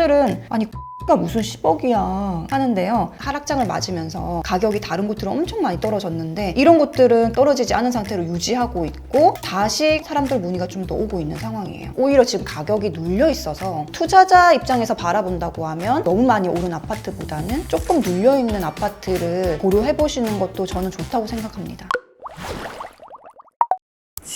사람들은 아니 가 무슨 10억이야 하는데요. 하락장을 맞으면서 가격이 다른 곳들은 엄청 많이 떨어졌는데 이런 곳들은 떨어지지 않은 상태로 유지하고 있고 다시 사람들 문의가 좀 더 오고 있는 상황이에요. 오히려 지금 가격이 눌려 있어서 투자자 입장에서 바라본다고 하면 너무 많이 오른 아파트보다는 조금 눌려 있는 아파트를 고려해 보시는 것도 저는 좋다고 생각합니다.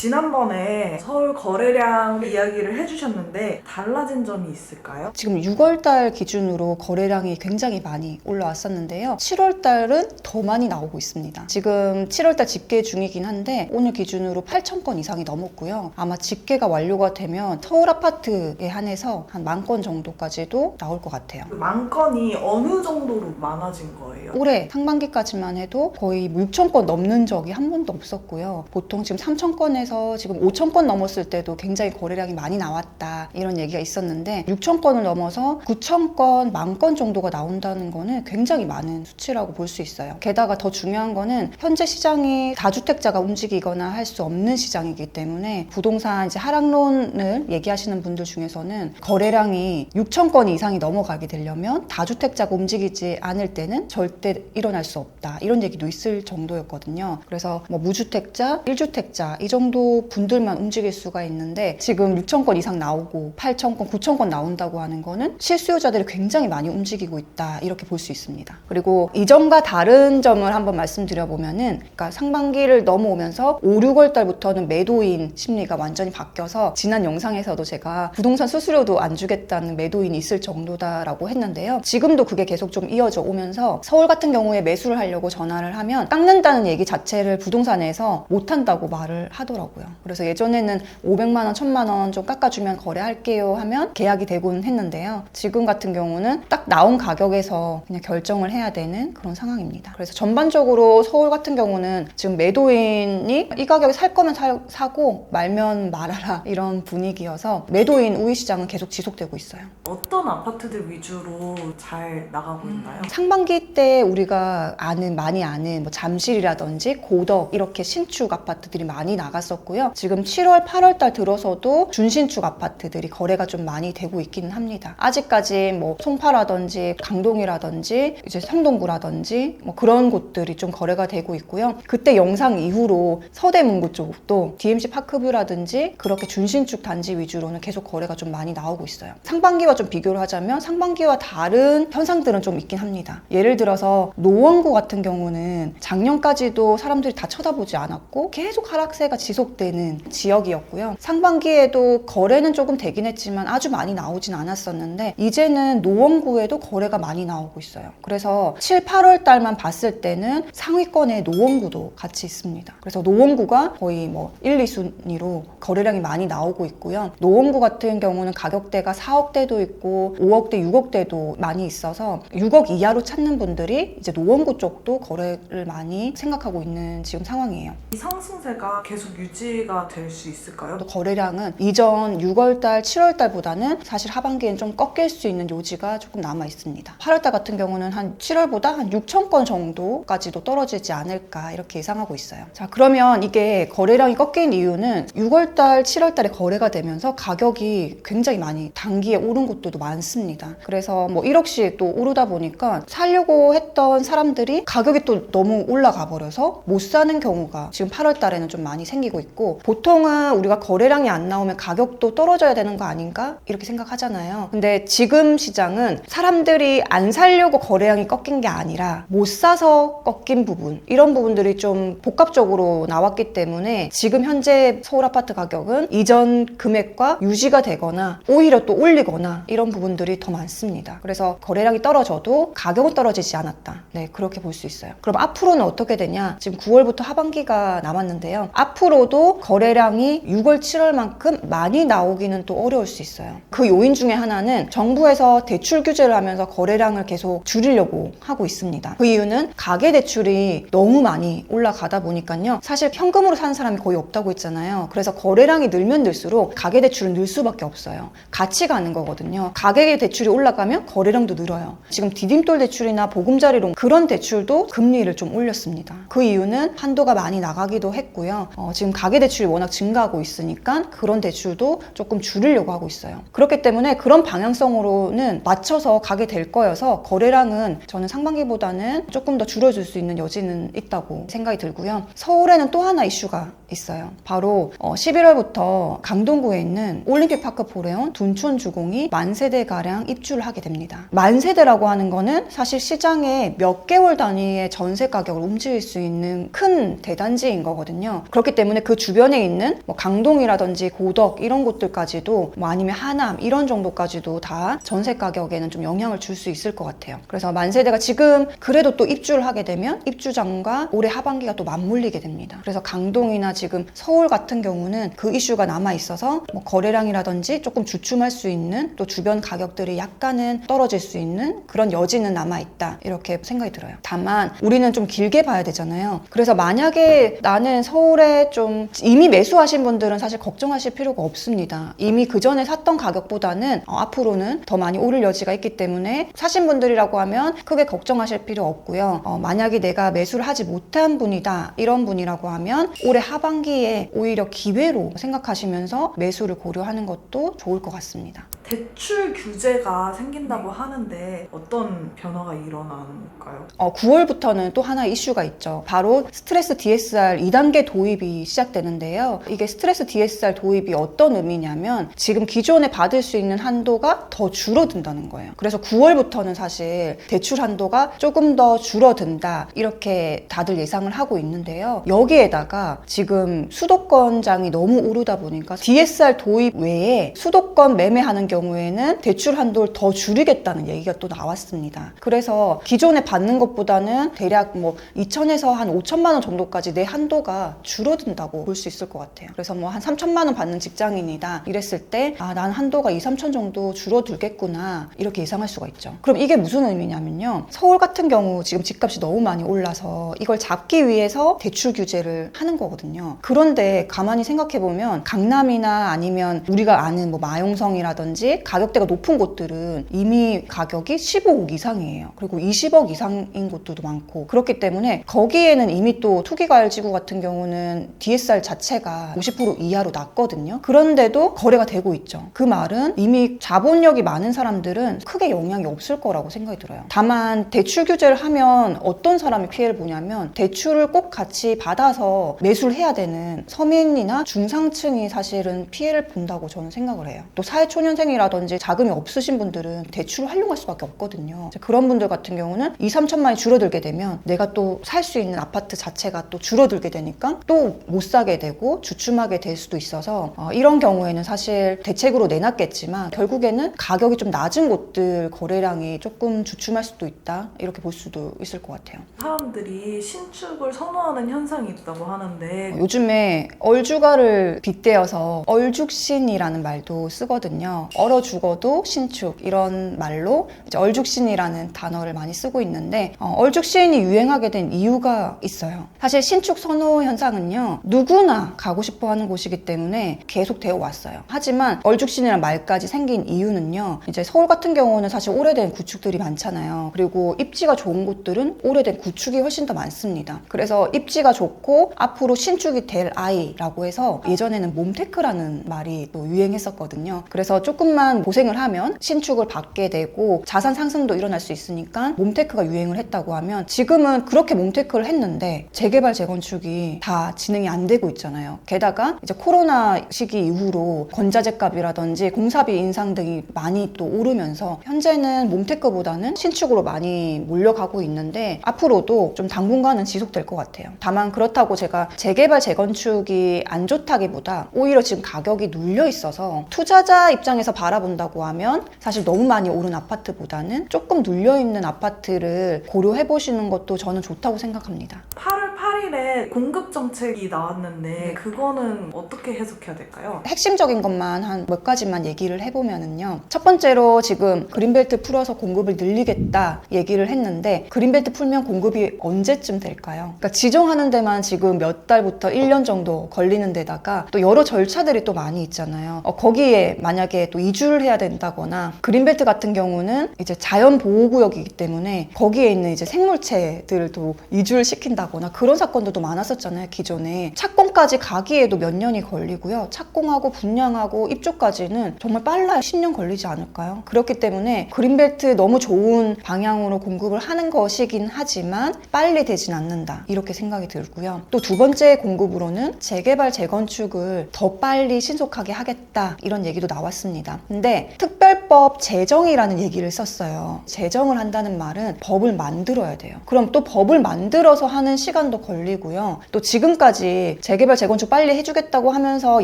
지난번에 서울 거래량 이야기를 해주셨는데 달라진 점이 있을까요? 지금 6월달 기준으로 거래량이 굉장히 많이 올라왔었는데요. 7월달은 더 많이 나오고 있습니다. 지금 7월달 집계 중이긴 한데 오늘 기준으로 8천 건 이상이 넘었고요. 아마 집계가 완료가 되면 서울 아파트에 한해서 한 만 건 정도까지도 나올 것 같아요. 그만 건이 어느 정도로 많아진 거예요? 올해 상반기까지만 해도 거의 6천 건 넘는 적이 한 번도 없었고요. 보통 지금 3천 건에서 지금 5천 건 넘었을 때도 굉장히 거래량이 많이 나왔다 이런 얘기가 있었는데 6천 건을 넘어서 9천 건, 만 건 정도가 나온다는 거는 굉장히 많은 수치라고 볼 수 있어요. 게다가 더 중요한 거는 현재 시장이 다주택자가 움직이거나 할 수 없는 시장이기 때문에 부동산 이제 하락론을 얘기하시는 분들 중에서는 거래량이 6천 건 이상이 넘어가게 되려면 다주택자가 움직이지 않을 때는 절대 일어날 수 없다. 이런 얘기도 있을 정도였거든요. 그래서 뭐 무주택자, 1주택자 이 정도 분들만 움직일 수가 있는데 지금 6천 건 이상 나오고 8천 건, 9천 건 나온다고 하는 거는 실수요자들이 굉장히 많이 움직이고 있다. 이렇게 볼 수 있습니다. 그리고 이전과 다른 점을 한번 말씀드려보면은 그러니까 상반기를 넘어오면서 5, 6월 달부터는 매도인 심리가 완전히 바뀌어서 지난 영상에서도 제가 부동산 수수료도 안 주겠다는 매도인이 있을 정도다라고 했는데요. 지금도 그게 계속 좀 이어져 오면서 서울 같은 경우에 매수를 하려고 전화를 하면 깎는다는 얘기 자체를 부동산에서 못 한다고 말을 하더라고요. 그래서 예전에는 500만 원, 1000만 원 좀 깎아주면 거래할게요 하면 계약이 되곤 했는데요. 지금 같은 경우는 딱 나온 가격에서 그냥 결정을 해야 되는 그런 상황입니다. 그래서 전반적으로 서울 같은 경우는 지금 매도인이 이 가격에 살 거면 사, 사고 말면 말아라 이런 분위기여서 매도인 우위 시장은 계속 지속되고 있어요. 어떤 아파트들 위주로 잘 나가고 있나요? 상반기 때 우리가 아는 많이 아는 뭐 잠실이라든지 고덕 이렇게 신축 아파트들이 많이 나갔 었고요. 지금 7월, 8월 달 들어서도 준신축 아파트들이 거래가 좀 많이 되고 있기는 합니다. 아직까지 뭐 송파라든지 강동이라든지 이제 성동구라든지 뭐 그런 곳들이 좀 거래가 되고 있고요. 그때 영상 이후로 서대문구 쪽도 DMC 파크뷰라든지 그렇게 준신축 단지 위주로는 계속 거래가 좀 많이 나오고 있어요. 상반기와 좀 비교를 하자면 상반기와 다른 현상들은 좀 있긴 합니다. 예를 들어서 노원구 같은 경우는 작년까지도 사람들이 다 쳐다보지 않았고 계속 하락세가 지속 되는 지역이었고요. 상반기에도 거래는 조금 되긴 했지만 아주 많이 나오진 않았었는데 이제는 노원구에도 거래가 많이 나오고 있어요. 그래서 7, 8월 달만 봤을 때는 상위권에 노원구도 같이 있습니다. 그래서 노원구가 거의 뭐 1, 2순위로 거래량이 많이 나오고 있고요. 노원구 같은 경우는 가격대가 4억대도 있고 5억대, 6억대도 많이 있어서 6억 이하로 찾는 분들이 이제 노원구 쪽도 거래를 많이 생각하고 있는 지금 상황이에요. 이 상승세가 계속 유지 가 될 수 있을까요? 또 거래량은 이전 6월달, 7월달보다는 사실 하반기엔 좀 꺾일 수 있는 요지가 조금 남아 있습니다. 8월달 같은 경우는 한 7월보다 한 6천 건 정도까지도 떨어지지 않을까 이렇게 예상하고 있어요. 자, 그러면 이게 거래량이 꺾인 이유는 6월달, 7월달에 거래가 되면서 가격이 굉장히 많이 단기에 오른 곳들도 많습니다. 그래서 뭐 1억씩 또 오르다 보니까 살려고 했던 사람들이 가격이 또 너무 올라가 버려서 못 사는 경우가 지금 8월 달에는 좀 많이 생기고 있고 보통은 우리가 거래량이 안 나오면 가격도 떨어져야 되는 거 아닌가 이렇게 생각하잖아요. 근데 지금 시장은 사람들이 안 살려고 거래량이 꺾인 게 아니라 못 사서 꺾인 부분 이런 부분들이 좀 복합적으로 나왔기 때문에 지금 현재 서울 아파트 가격은 이전 금액과 유지가 되거나 오히려 또 올리거나 이런 부분들이 더 많습니다. 그래서 거래량이 떨어져도 가격은 떨어지지 않았다. 네, 그렇게 볼 수 있어요. 그럼 앞으로는 어떻게 되냐? 지금 9월부터 하반기가 남았는데요. 앞으로도 거래량이 6월, 7월만큼 많이 나오기는 또 어려울 수 있어요. 그 요인 중에 하나는 정부에서 대출 규제를 하면서 거래량을 계속 줄이려고 하고 있습니다. 그 이유는 가계 대출이 너무 많이 올라가다 보니까요. 사실 현금으로 사는 사람이 거의 없다고 했잖아요. 그래서 거래량이 늘면 늘수록 가계 대출은 늘 수밖에 없어요. 같이 가는 거거든요. 가계 대출이 올라가면 거래량도 늘어요. 지금 디딤돌 대출이나 보금자리론 그런 대출도 금리를 좀 올렸습니다. 그 이유는 한도가 많이 나가기도 했고요. 어, 지금 가계 대출이 워낙 증가하고 있으니까 그런 대출도 조금 줄이려고 하고 있어요. 그렇기 때문에 그런 방향성으로는 맞춰서 가게 될 거여서 거래량은 저는 상반기보다는 조금 더 줄어들 수 있는 여지는 있다고 생각이 들고요. 서울에는 또 하나 이슈가 있어요. 바로 11월부터 강동구에 있는 올림픽 파크 포레온 둔촌 주공이 만 세대 가량 입주를 하게 됩니다. 만 세대라고 하는 거는 사실 시장에 몇 개월 단위의 전세 가격을 움직일 수 있는 큰 대단지인 거거든요. 그렇기 때문에 그 주변에 있는 뭐 강동이라든지 고덕 이런 곳들까지도 뭐 아니면 하남 이런 정도까지도 다 전세 가격에는 좀 영향을 줄 수 있을 것 같아요. 그래서 만 세대가 지금 그래도 또 입주를 하게 되면 입주장과 올해 하반기가 또 맞물리게 됩니다. 그래서 강동이나 지금 서울 같은 경우는 그 이슈가 남아 있어서 뭐 거래량이라든지 조금 주춤할 수 있는 또 주변 가격들이 약간은 떨어질 수 있는 그런 여지는 남아 있다 이렇게 생각이 들어요. 다만 우리는 좀 길게 봐야 되잖아요. 그래서 만약에 나는 서울에 좀 이미 매수하신 분들은 사실 걱정하실 필요가 없습니다. 이미 그 전에 샀던 가격보다는 어, 앞으로는 더 많이 오를 여지가 있기 때문에 사신 분들이라고 하면 크게 걱정하실 필요 없고요. 어, 만약에 내가 매수를 하지 못한 분이다 이런 분이라고 하면 올해 하반 기에 오히려 기회로 생각하시면서 매수를 고려하는 것도 좋을 것 같습니다. 대출 규제가 생긴다고 하는데 어떤 변화가 일어나는가요? 어, 9월부터는 또 하나 이슈가 있죠. 바로 스트레스 DSR 2단계 도입이 시작되는데요. 이게 스트레스 DSR 도입이 어떤 의미냐면 지금 기존에 받을 수 있는 한도가 더 줄어든다는 거예요. 그래서 9월부터는 사실 대출 한도가 조금 더 줄어든다. 이렇게 다들 예상을 하고 있는데요. 여기에다가 지금 수도권장이 너무 오르다 보니까 DSR 도입 외에 수도권 매매하는 경우에는 대출 한도를 더 줄이겠다는 얘기가 또 나왔습니다. 그래서 기존에 받는 것보다는 대략 뭐 2천에서 한 5천만 원 정도까지 내 한도가 줄어든다고 볼 수 있을 것 같아요. 그래서 뭐 한 3천만 원 받는 직장인이다 이랬을 때 아, 난 한도가 2, 3천 정도 줄어들겠구나 이렇게 예상할 수가 있죠. 그럼 이게 무슨 의미냐면요. 서울 같은 경우 지금 집값이 너무 많이 올라서 이걸 잡기 위해서 대출 규제를 하는 거거든요. 그런데 가만히 생각해 보면 강남이나 아니면 우리가 아는 뭐 마용성이라든지 가격대가 높은 곳들은 이미 가격이 15억 이상이에요. 그리고 20억 이상인 곳들도 많고 그렇기 때문에 거기에는 이미 또 투기과열지구 같은 경우는 DSR 자체가 50% 이하로 낮거든요. 그런데도 거래가 되고 있죠. 그 말은 이미 자본력이 많은 사람들은 크게 영향이 없을 거라고 생각이 들어요. 다만 대출 규제를 하면 어떤 사람이 피해를 보냐면 대출을 꼭 같이 받아서 매수를 해야 되는 서민이나 중상층이 사실은 피해를 본다고 저는 생각을 해요. 또 사회초년생이라든지 자금이 없으신 분들은 대출을 활용할 수밖에 없거든요. 그런 분들 같은 경우는 2, 3천만이 줄어들게 되면 내가 또 살 수 있는 아파트 자체가 또 줄어들게 되니까 또 못 사게 되고 주춤하게 될 수도 있어서 어, 이런 경우에는 사실 대책으로 내놨겠지만 결국에는 가격이 좀 낮은 곳들 거래량이 조금 주춤할 수도 있다 이렇게 볼 수도 있을 것 같아요. 사람들이 신축을 선호하는 현상이 있다고 하는데 요즘에 얼주가를 빗대어서 얼죽신이라는 말도 쓰거든요. 얼어 죽어도 신축 이런 말로 얼죽신이라는 단어를 많이 쓰고 있는데 어, 얼죽신이 유행하게 된 이유가 있어요. 사실 신축 선호 현상은요 누구나 가고 싶어 하는 곳이기 때문에 계속 되어 왔어요. 하지만 얼죽신이라는 말까지 생긴 이유는요 이제 서울 같은 경우는 사실 오래된 구축들이 많잖아요. 그리고 입지가 좋은 곳들은 오래된 구축이 훨씬 더 많습니다. 그래서 입지가 좋고 앞으로 신축 이 될 아이라고 해서 예전에는 몸테크라는 말이 또 유행했었거든요. 그래서 조금만 고생을 하면 신축을 받게 되고 자산 상승도 일어날 수 있으니까 몸테크가 유행을 했다고 하면 지금은 그렇게 몸테크를 했는데 재개발 재건축이 다 진행이 안 되고 있잖아요. 게다가 이제 코로나 시기 이후로 건자재 값이라든지 공사비 인상 등이 많이 또 오르면서 현재는 몸테크보다는 신축으로 많이 몰려가고 있는데 앞으로도 좀 당분간은 지속될 것 같아요. 다만 그렇다고 제가 재개발 재건축이 안 좋다기보다 오히려 지금 가격이 눌려 있어서 투자자 입장에서 바라본다고 하면 사실 너무 많이 오른 아파트보다는 조금 눌려 있는 아파트를 고려해 보시는 것도 저는 좋다고 생각합니다. 8월 8일에 공급 정책이 나왔는데 그거는 어떻게 해석해야 될까요? 핵심적인 것만 한 몇 가지만 얘기를 해보면은요. 첫 번째로 지금 그린벨트 풀어서 공급을 늘리겠다 얘기를 했는데 그린벨트 풀면 공급이 언제쯤 될까요? 그러니까 지정하는 데만 지금 몇 달부터 1년 정도 걸리는 데다가 또 여러 절차들이 또 많이 있잖아요. 어, 거기에 만약에 또 이주를 해야 된다거나 그린벨트 같은 경우는 이제 자연 보호구역이기 때문에 거기에 있는 이제 생물체들을 또 이주를 시킨다거나 그런 사건들도 많았었잖아요 기존에. 착공까지 가기에도 몇 년이 걸리고요. 착공하고 분양하고 입주까지는 정말 빨라야 10년 걸리지 않을까요? 그렇기 때문에 그린벨트 너무 좋은 방향으로 공급을 하는 것이긴 하지만 빨리 되진 않는다. 이렇게 생각이 들고요. 또 두 번째 공급으로는 재개발 재건축을 더 빨리 신속하게 하겠다. 이런 얘기도 나왔습니다. 근데 특별법 제정이라는 얘기를 썼어요. 제정을 한다는 말은 법을 만들어야 돼요. 그럼 또 법을 만들어서 하는 시간도 걸 리고요. 또 지금까지 재개발 재건축 빨리 해주겠다고 하면서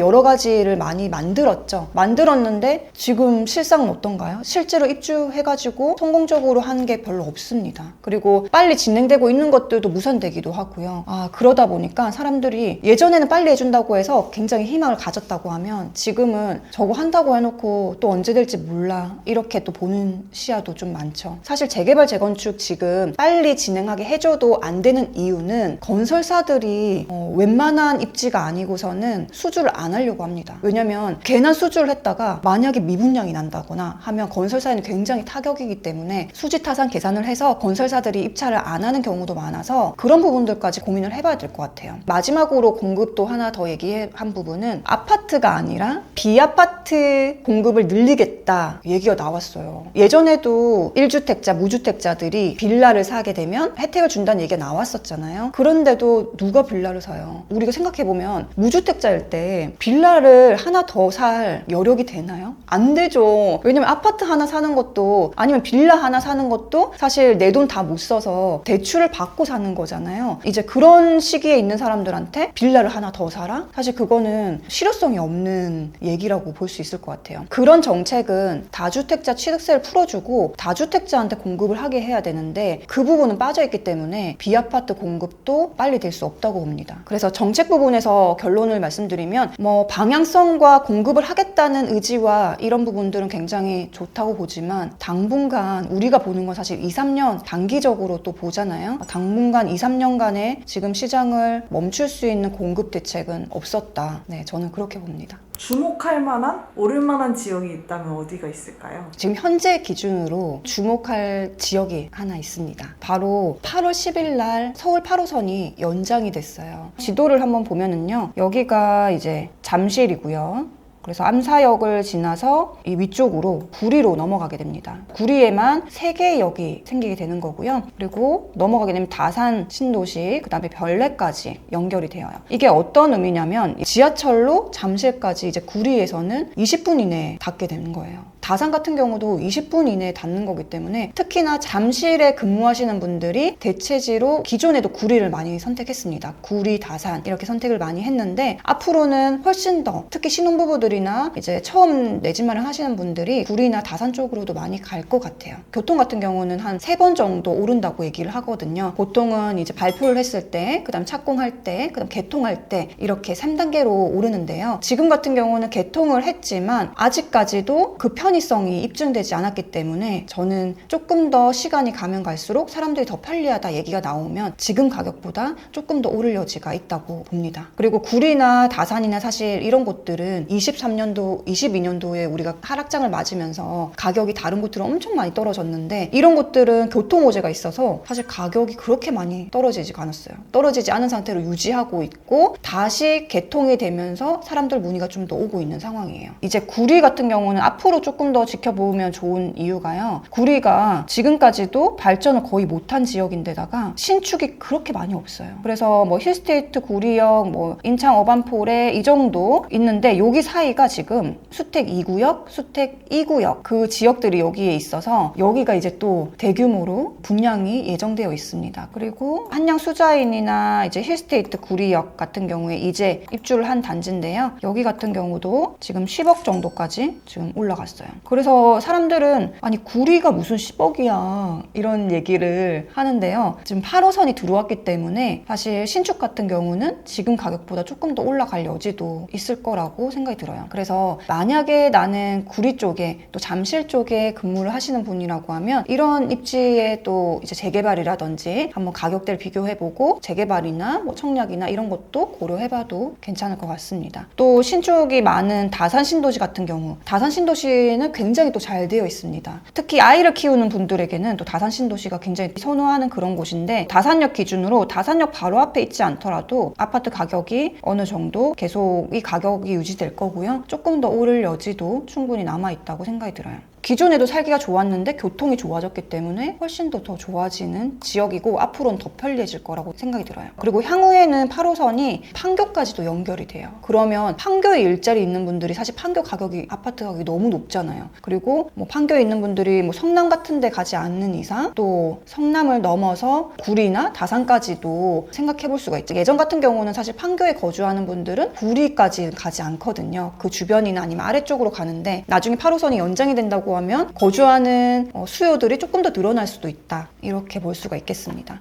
여러 가지를 많이 만들었죠. 만들었는데 지금 실상은 어떤가요? 실제로 입주해가지고 성공적으로 한 게 별로 없습니다. 그리고 빨리 진행되고 있는 것들도 무산되기도 하고요. 아 그러다 보니까 사람들이 예전에는 빨리 해준다고 해서 굉장히 희망을 가졌다고 하면 지금은 저거 한다고 해놓고 또 언제 될지 몰라 이렇게 또 보는 시야도 좀 많죠. 사실 재개발 재건축 지금 빨리 진행하게 해줘도 안 되는 이유는 건 설사들이 어, 웬만한 입지가 아니고서는 수주를 안 하려고 합니다 왜냐면 괜한 수주를 했다가 만약에 미분양이 난다거나 하면 건설사에는 굉장히 타격이기 때문에 수지 타산 계산을 해서 건설사들이 입찰을 안 하는 경우도 많아서 그런 부분들까지 고민을 해봐야 될 것 같아요. 마지막으로 공급도 하나 더 얘기한 부분은 아파트가 아니라 비아파트 공급을 늘리겠다 얘기가 나왔어요. 예전에도 1주택자, 무주택자들이 빌라를 사게 되면 혜택을 준다는 얘기가 나왔었잖아요. 그런데 도 누가 빌라를 사요? 우리가 생각해보면 무주택자일 때 빌라를 하나 더 살 여력이 되나요? 안 되죠. 왜냐면 아파트 하나 사는 것도 아니면 빌라 하나 사는 것도 사실 내 돈 다 못 써서 대출을 받고 사는 거잖아요. 이제 그런 시기에 있는 사람들한테 빌라를 하나 더 사라? 사실 그거는 실효성이 없는 얘기라고 볼 수 있을 것 같아요. 그런 정책은 다주택자 취득세를 풀어주고 다주택자한테 공급을 하게 해야 되는데 그 부분은 빠져있기 때문에 비아파트 공급도 빨리 될 수 없다고 봅니다. 그래서 정책 부분에서 결론을 말씀드리면 뭐 방향성과 공급을 하겠다는 의지와 이런 부분들은 굉장히 좋다고 보지만 당분간 우리가 보는 건 사실 2, 3년 단기적으로 또 보잖아요. 당분간 2, 3년간의 지금 시장을 멈출 수 있는 공급 대책은 없었다. 네, 저는 그렇게 봅니다. 주목할 만한 오를 만한 지역이 있다면 어디가 있을까요? 지금 현재 기준으로 주목할 지역이 하나 있습니다. 바로 8월 10일 날 서울 8호선이 연장이 됐어요. 지도를 한번 보면은요. 여기가 이제 잠실이고요. 그래서 암사역을 지나서 이 위쪽으로 구리로 넘어가게 됩니다. 구리에만 세 개의 역이 생기게 되는 거고요. 그리고 넘어가게 되면 다산 신도시, 그 다음에 별내까지 연결이 되어요. 이게 어떤 의미냐면 지하철로 잠실까지 이제 구리에서는 20분 이내에 닿게 되는 거예요. 다산 같은 경우도 20분 이내에 닿는 거기 때문에 특히나 잠실에 근무하시는 분들이 대체지로 기존에도 구리를 많이 선택했습니다. 구리, 다산 이렇게 선택을 많이 했는데 앞으로는 훨씬 더 특히 신혼부부들이나 이제 처음 내 집 마련 하시는 분들이 구리나 다산 쪽으로도 많이 갈 것 같아요. 교통 같은 경우는 한 세 번 정도 오른다고 얘기를 하거든요. 보통은 이제 발표를 했을 때, 그다음 착공할 때, 그다음 개통할 때 이렇게 3단계로 오르는데요. 지금 같은 경우는 개통을 했지만 아직까지도 그편 의성이 입증되지 않았기 때문에 저는 조금 더 시간이 가면 갈수록 사람들이 더 편리하다 얘기가 나오면 지금 가격보다 조금 더 오를 여지가 있다고 봅니다. 그리고 구리나 다산이나 사실 이런 곳들은 23년도, 22년도에 우리가 하락장을 맞으면서 가격이 다른 곳들은 엄청 많이 떨어졌는데 이런 곳들은 교통 호재가 있어서 사실 가격이 그렇게 많이 떨어지지가 않았어요. 떨어지지 않은 상태로 유지하고 있고 다시 개통이 되면서 사람들 문의가 좀 더 오고 있는 상황이에요. 이제 구리 같은 경우는 앞으로 조금 더 지켜보면 좋은 이유가요. 구리가 지금까지도 발전을 거의 못한 지역인데다가 신축이 그렇게 많이 없어요. 그래서 뭐 힐스테이트 구리역, 뭐 인창 어반폴에 이 정도 있는데 여기 사이가 지금 수택 2구역, 수택 2구역 그 지역들이 여기에 있어서 여기가 이제 또 대규모로 분양이 예정되어 있습니다. 그리고 한양 수자인이나 이제 힐스테이트 구리역 같은 경우에 이제 입주를 한 단지인데요. 여기 같은 경우도 지금 10억 정도까지 지금 올라갔어요. 그래서 사람들은 아니 구리가 무슨 10억이야 이런 얘기를 하는데요. 지금 8호선이 들어왔기 때문에 사실 신축 같은 경우는 지금 가격보다 조금 더 올라갈 여지도 있을 거라고 생각이 들어요. 그래서 만약에 나는 구리 쪽에 또 잠실 쪽에 근무를 하시는 분이라고 하면 이런 입지에 또 이제 재개발이라든지 한번 가격대를 비교해보고 재개발이나 뭐 청약이나 이런 것도 고려해봐도 괜찮을 것 같습니다. 또 신축이 많은 다산 신도시 같은 경우 다산 신도시는 강남에는 굉장히 또 잘 되어 있습니다. 특히 아이를 키우는 분들에게는 또 다산 신도시가 굉장히 선호하는 그런 곳인데 다산역 기준으로 다산역 바로 앞에 있지 않더라도 아파트 가격이 어느 정도 계속 이 가격이 유지될 거고요. 조금 더 오를 여지도 충분히 남아 있다고 생각이 들어요. 기존에도 살기가 좋았는데 교통이 좋아졌기 때문에 훨씬 더 더 좋아지는 지역이고 앞으로는 더 편리해질 거라고 생각이 들어요. 그리고 향후에는 8호선이 판교까지도 연결이 돼요. 그러면 판교에 일자리 있는 분들이 사실 판교 가격이 아파트 가격이 너무 높잖아요. 그리고 뭐 판교에 있는 분들이 뭐 성남 같은 데 가지 않는 이상 또 성남을 넘어서 구리나 다산까지도 생각해 볼 수가 있죠. 예전 같은 경우는 사실 판교에 거주하는 분들은 구리까지 가지 않거든요. 그 주변이나 아니면 아래쪽으로 가는데 나중에 8호선이 연장이 된다고 하면 거주하는 어, 수요들이 조금 더 늘어날 수도 있다. 이렇게 볼 수가 있겠습니다.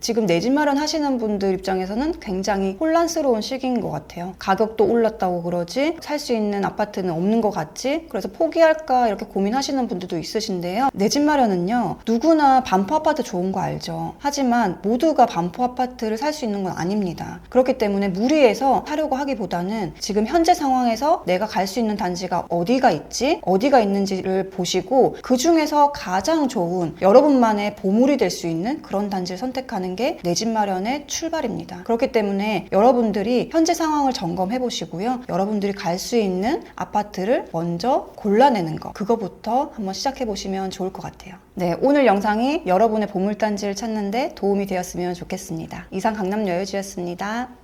지금 내 집 마련 하시는 분들 입장에서는 굉장히 혼란스러운 시기인 것 같아요. 가격도 올랐다고 그러지, 살 수 있는 아파트는 없는 것 같지, 그래서 포기할까 이렇게 고민하시는 분들도 있으신데요. 내 집 마련은요, 누구나 반포 아파트 좋은 거 알죠. 하지만 모두가 반포 아파트를 살 수 있는 건 아닙니다. 그렇기 때문에 무리해서 하려고 하기보다는 지금 현재 상황에서 내가 갈 수 있는 단지가 어디가 있지, 어디가 있는지를 보시고 그 중에서 가장 좋은 여러분만의 보물이 될 수 있는 그런 단지를 선택하는 게 내 집 마련의 출발입니다. 그렇기 때문에 여러분들이 현재 상황을 점검해 보시고요. 여러분들이 갈 수 있는 아파트를 먼저 골라내는 거. 그거부터 한번 시작해 보시면 좋을 것 같아요. 네, 오늘 영상이 여러분의 보물단지를 찾는데 도움이 되었으면 좋겠습니다. 이상 강남 여유지였습니다.